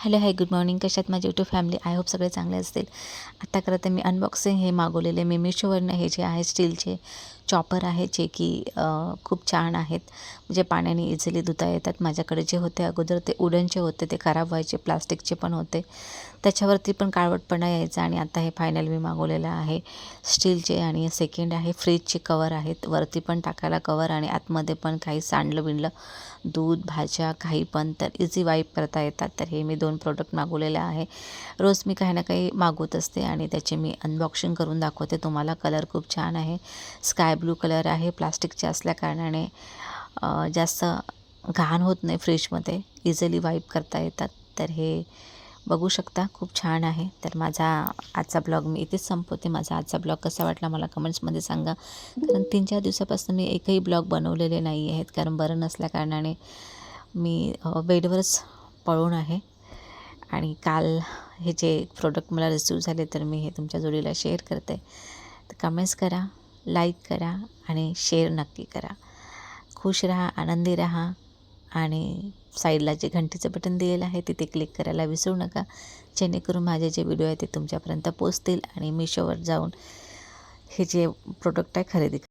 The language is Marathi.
Hello hi good morning. कशात माझी यूट्यूब फॅमिली? आय होप सगळे चांगले असतील. आत्ताकरता मी अनबॉक्सिंग हे मागवलेले मी मिशोवरनं हे जे आहे स्टीलचे चॉपर आहे जे की खूप छान आहेत. म्हणजे पाण्याने इझिली धुता येतात. माझ्याकडे जे होते अगोदर ते उडनचे होते. ते खराब व्हायचे प्लास्टिकचे पण होते. त्याच्यावरती पण काळवटपणा यायचा आणि आता हे फायनल मी मागवलेलं आहे. स्टीलचे आणि सेकंड आहे. फ्रीजचे कवर आहेत. वरती पण टाकायला कवर आणि आतमध्ये पण काही सांडलं बिंडलं दूध भाज्या काही पण. तर इझी वाईप करता येतात. तर हे मी दोन प्रोडक्ट मागवलेले आहे. रोज मी काही ना काही मागवत असते आणि त्याचे मी अनबॉक्सिंग करून दाखवते. तुम्हाला कलर खूप छान आहे. स्काय ब्लू कलर आहे प्लास्टिकचे असल्याकारणाने जास्त घाण होत नाही फ्रीजमध्ये इझिली वाईप करता येतात. तर हे बघू शकता खूप छान आहे. तर माझा आजचा ब्लॉग मी इथेच संपवते. माझा आजचा ब्लॉग कसा वाटला मला कमेंट्समध्ये सांगा. कारण तीन चार दिवसापासून मी एकही ब्लॉग बनवलेले नाही आहेत. कारण बरं नसल्याकारणाने मी बेडवरच पळून आहे. आणि काल हे जे प्रोडक्ट मला रिसीव झाले तर मी हे तुमच्या जोडीला शेअर करते. तर कमेंट्स करा. लाईक करा आणि शेअर नक्की करा. खुश राहा आनंदी राहा आणि साईडला जे घंटीचं बटन दिलेलं आहे तिथे क्लिक करायला विसरू नका. जेणेकरून माझे जे व्हिडिओ आहे ते तुमच्यापर्यंत पोचतील आणि मिशोवर जाऊन हे जे प्रोडक्ट आहे खरेदी